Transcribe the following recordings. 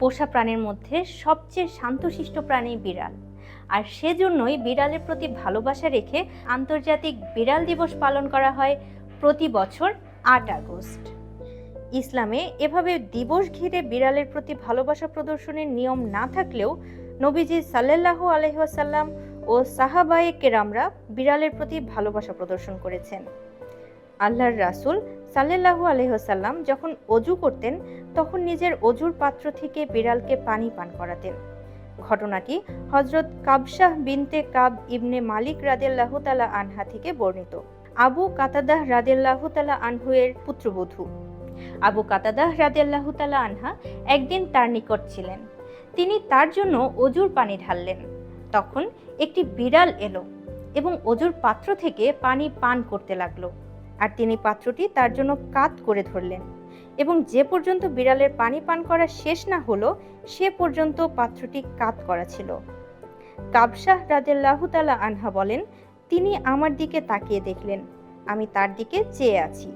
পোষা প্রাণীর মধ্যে সবচেয়ে শান্তশিষ্ট প্রাণী বিড়াল। আর সেজন্যই বিড়ালের প্রতি ভালোবাসা রেখে আন্তর্জাতিক বিড়াল দিবস পালন করা হয় প্রতি বছর আট আগস্ট। ইসলামে এভাবে দিবস ঘিরে বিড়ালের প্রতি ভালোবাসা প্রদর্শনের নিয়ম না থাকলেও নবীজি সাল্লাল্লাহু আলহিহাসাল্লাম ও সাহাবায়ে কেরামরা বিড়ালের প্রতি ভালোবাসা প্রদর্শন করেছেন। আল্লাহর রাসূল সাল্লাল্লাহু আলহিহাসাল্লাম যখন অজু করতেন, তখন নিজের অজুর পাত্র থেকে বিড়ালকে পানি পান করাতেন। ঘটনাটি হজরত কাবশাহ বিনতে কাব ইবনে মালিক রাদেল্লাহ তালা আনহা থেকে বর্ণিত। আবু কাতাদাহ রাদেল্লাহ তালা আনহুয়ের পুত্রবধূ। আবু কাতাদাহ রাদেল্লাহ তালা আনহা একদিন তার নিকট ছিলেন। তিনি তার জন্য অজুর পানি ঢাললেন। তখন একটি বিড়াল এলো এবং অজুর পাত্র থেকে পানি পান করতে লাগল। আর তিনি পাত্রটি তার জন্য কাত করে ধরলেন। এবং যে পর্যন্ত বিড়ালের পানি পান করা শেষ না হলো, সে পর্যন্ত পাত্রটি কাত করা ছিল। কাবশাহ রাদেল্লাহ তালা আনহা বলেন, তিনি আমার দিকে তাকিয়ে দেখলেন, আমি তার দিকে চেয়ে আছি।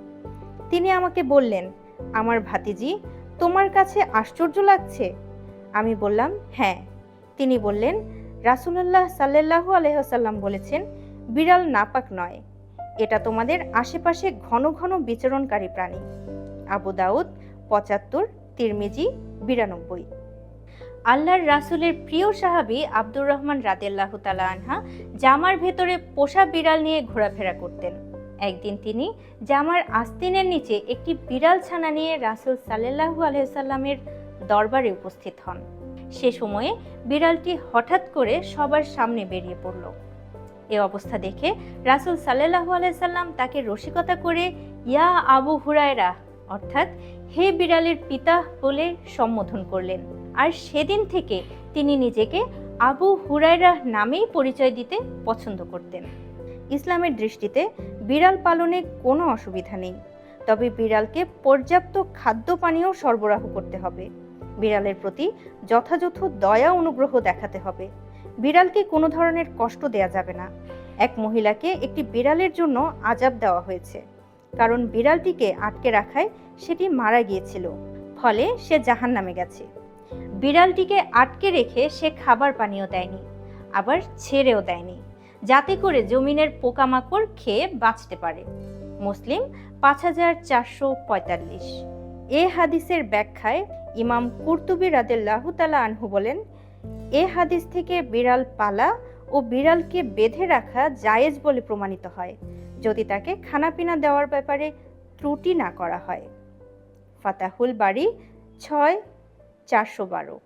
তিনি আমাকে বললেন, আমার ভাতিজি, তোমার কাছে আশ্চর্য লাগছে? আমি বললাম হ্যাঁ। তিনি বললেন রাসুল্লাহ সাল্লাহ আলহাম বলেছেন, বিড়াল নাপাক নয় এটা তোমাদের আশেপাশে ঘন ঘন বিচরণকারী প্রাণী। আবু দাউদ, পঁচাত্তর, তিরমিজি, বিরানব্বই। আল্লাহর রাসুলের প্রিয় সাহাবি আব্দুর রহমান রাদেল্লাহ তালা আনহা জামার ভেতরে পোষা বিড়াল নিয়ে ঘোরাফেরা করতেন। একদিন তিনি জামার আস্তিনের নিচে একটি বিড়াল ছানা নিয়ে রাসুল সাল্লাহু আলহামের দরবারে উপস্থিত হন। সে সময়ে বিড়ালটি হঠাৎ করে সবার সামনে বেরিয়ে পড়ল। এ অবস্থা দেখে রাসুল সাল্লাহু আলাইসাল্লাম তাকে রসিকতা করে, ইয়া আবু হুরায়রা, অর্থাৎ, হে বিড়ালের পিতা বলে সম্বোধন করলেন। আর সেদিন থেকে তিনি নিজেকে আবু হুরায়রা নামেই পরিচয় দিতে পছন্দ করতেন। ইসলামের দৃষ্টিতে বিড়াল পালনে কোনো অসুবিধা নেই। তবে বিড়ালকে পর্যাপ্ত খাদ্য পানীয় সরবরাহ করতে হবে। বিড়ালের প্রতি যথাযথ দয়া অনুগ্রহ দেখাতে হবে। বিড়ালকে কোনো ধরনের কষ্ট দেয়া যাবে না। এক মহিলাকে একটি বিড়ালের জন্য আজাব দেওয়া হয়েছে। কারণ বিড়ালটিকে আটকে রাখায় সেটি মারা গিয়েছিল। ফলে সে জাহান নামে গেছে। বিড়ালটিকে আটকে রেখে সে খাবার পানীয় দেয়নি, আবার ছেড়েও দেয়নি, যাতে করে জমিনের পোকামাকড় খেয়ে বাঁচতে পারে। মুসলিম পাঁচ হাজার চারশো পঁয়তাল্লিশ। এ হাদিসের ব্যাখ্যায় ইমাম কুর্তুবি রাদেল্লাহ তালা আনহু বলেন এ হাদিস থেকে বিড়াল পালা ও বিড়ালকে বেঁধে রাখা জায়েজ বলে প্রমাণিত হয়, যদি তাকে খানাপিনা দেওয়ার ব্যাপারে ত্রুটি না করা হয়। ফাতাহুল বাড়ি ছয়, চারশো বারো।